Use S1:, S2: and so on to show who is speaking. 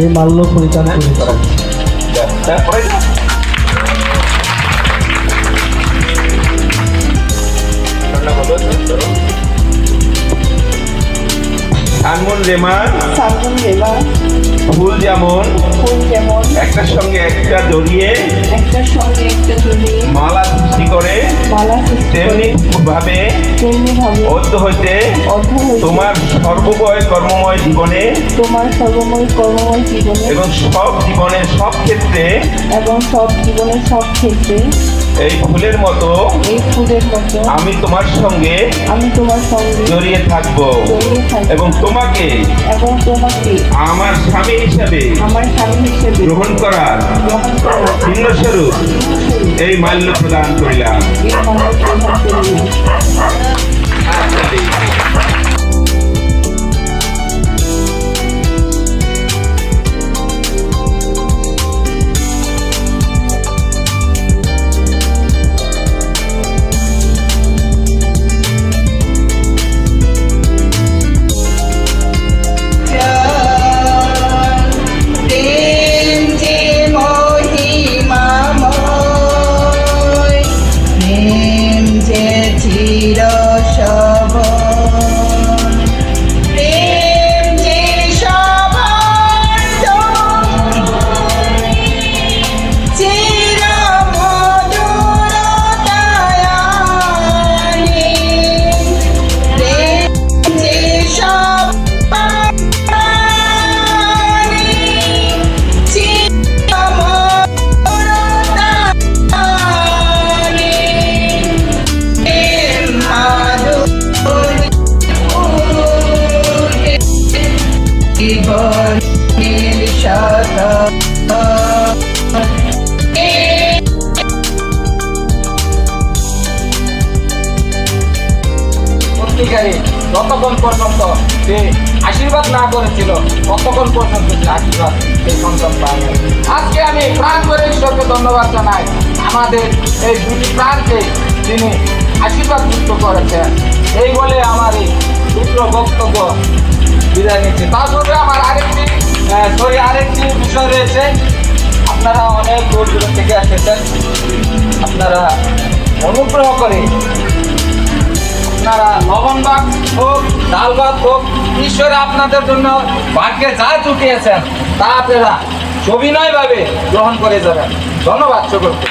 S1: এই মাল্য পরিধান
S2: আনমন
S3: সালমন রেবা
S2: ফুল যেমন
S3: ফুল যেমন
S2: একটার সঙ্গে একটা জড়িয়ে
S3: একটার সঙ্গে একটা জড়িয়ে
S2: মালা সৃষ্টি করে।
S3: মালা
S2: তেমনি ভাবে
S3: তেমনি ভাবে
S2: অর্ধ হইতে
S3: অর্ধ হইতে
S2: তোমার সর্বময় কর্মময় জীবনে
S3: তোমার সর্বময় কর্মময় জীবনে
S2: এবং সব জীবনের সব ক্ষেত্রে
S3: এবং সব জীবনের সব ক্ষেত্রে
S2: এই ফুলের মতো
S3: এই ফুলের মতো
S2: আমি তোমার সঙ্গে
S3: আমি তোমার সঙ্গে
S2: জড়িয়ে থাকব। এবং তোমাকে
S3: এবং তোমাকে
S2: আমার স্বামী হিসাবে
S3: আমার স্বামী হিসেবে
S2: গ্রহণ করার
S3: গ্রহণ
S2: ভিন্ন স্বরূপ এই মাল্য প্রদান করিলাম।
S3: এই মালা প্রদান করিলাম।
S4: যতক্ষণ পর্যন্ত সে আশীর্বাদ না করেছিল, ততক্ষণ পর্যন্ত সে আশীর্বাদ সেই সন্তান পায়নি। আজকে আমি প্রাণ করে ঈশ্বরকে ধন্যবাদ জানাই। আমাদের এই দুটি প্রাণকে তিনি আশীর্বাদ যুক্ত করেছেন এই বলে আমার এই দুটো বক্তব্য বিদায় নিচ্ছে তার সঙ্গে আমার আরেকটি সরি আরেকটি বিষয় রয়েছে। আপনারা অনেক দূর দূর থেকে এসেছেন আপনারা অনুগ্রহ করে আপনারা লবণ হোক, ডাল হোক, ঈশ্বরে আপনাদের জন্য ভাগ্যে যা চুটিয়েছেন তা আপনারা সবিনয়ভাবে গ্রহণ করে যাবেন। ধন্যবাদ সকলকে।